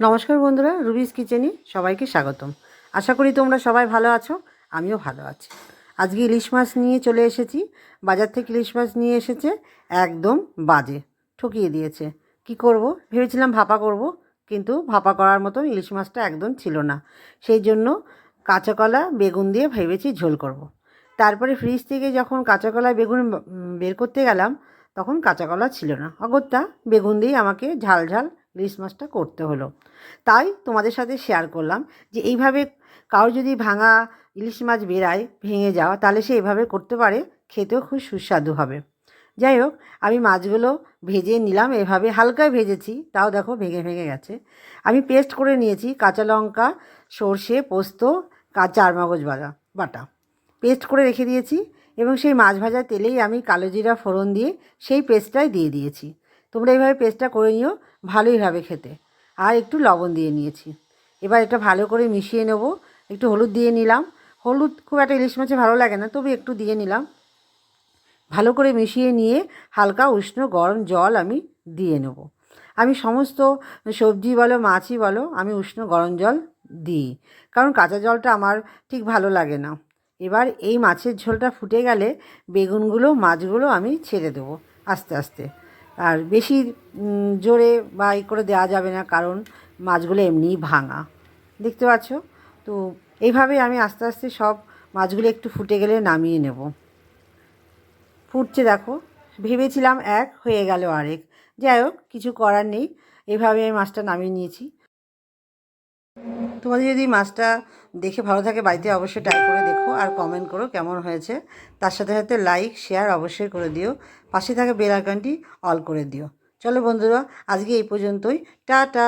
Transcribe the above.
নমস্কার বন্ধুরা, রুবিস কিচেনে সবাইকে স্বাগতম। আশা করি তোমরা সবাই ভালো আছো, আমিও ভালো আছি। আজকে ইলিশ মাছ নিয়ে চলে এসেছি। বাজার থেকে ইলিশ মাছ নিয়ে এসেছে, একদম বাজে, ঠকিয়ে দিয়েছে। কি করব? ভেবেছিলাম ভাপা করব, কিন্তু ভাপা করার মতন ইলিশ মাছটা একদম ছিল না। সেই জন্য কাঁচা কলা, বেগুন দিয়ে ভেবেছি ঝোল করব। তারপরে ফ্রিজ থেকে যখন কাঁচা কলা, বেগুন বের করতে গেলাম, তখন কাঁচা কলা ছিল না। অগত্যা বেগুন দিয়েই আমাকে ঝাল ঝাল ইলিশ মাছটা করতে হলো। তাই তোমাদের সাথে শেয়ার করলাম যে এইভাবে কারও যদি ভাঙা ইলিশ মাছ বেরায়, ভেঙে যাওয়া, তাহলে সে এভাবে করতে পারে, খেতেও খুব সুস্বাদু হবে। যাই হোক, আমি মাছগুলো ভেজে নিলাম, এভাবে হালকায় ভেজেছি, তাও দেখো ভেঙে ভেঙে গেছে। আমি পেস্ট করে নিয়েছি কাঁচা লঙ্কা, সর্ষে, পোস্ত চারমগজ বাটা বাটা। পেস্ট করে রেখে দিয়েছি এবং সেই মাছ ভাজা তেলেই আমি কালো জিরা ফোড়ন দিয়ে সেই পেস্টটাই দিয়ে দিয়েছি। তোমরা এইভাবে পেস্টটা করে নিও, ভালোই হবে খেতে। আর একটু লবণ দিয়ে নিয়েছি। এবার এটা ভালো করে মিশিয়ে নেব। একটু হলুদ দিয়ে নিলাম। হলুদ খুব একটা ইলিশ মাছে ভালো লাগে না, তবে একটু দিয়ে নিলাম। ভালো করে মিশিয়ে নিয়ে হালকা উষ্ণ গরম জল আমি দিয়ে নেব। আমি সমস্ত সবজি বলো, মাছই বলো, আমি উষ্ণ গরম জল দিই। কারণ কাঁচা জলটা আমার ঠিক ভালো লাগে না। এবার এই মাছের ঝোলটা ফুটে গেলে বেগুনগুলো, মাছগুলো আমি ছেড়ে দেবো আস্তে আস্তে। আর বেশি জোরে বা ই করে দেওয়া যাবে না, কারণ মাছগুলো এমনিই ভাঙা। দেখতে পাচ্ছ? তো এইভাবে আমি আস্তে আস্তে সব মাছগুলো একটু ফুটে গেলে নামিয়ে নেব। ফুটছে দেখো। ভেবেছিলাম এক, হয়ে গেল আরেক। যাই হোক, কিছু করার নেই। এভাবে আমি মাছটা নামিয়ে নিয়েছি। তোমাদের যদি মাছটা দেখে ভালো থাকে, বাড়িতে অবশ্যই ট্রাই করে দেখো আর কমেন্ট করো কেমন হয়েছে। তার সাথে সাথে লাইক শেয়ার অবশ্যই করে দিও। পাশে থাকা বেল আইকনটি অল করে দিও। চলো বন্ধুরা, আজকে এই পর্যন্তই। টাটা!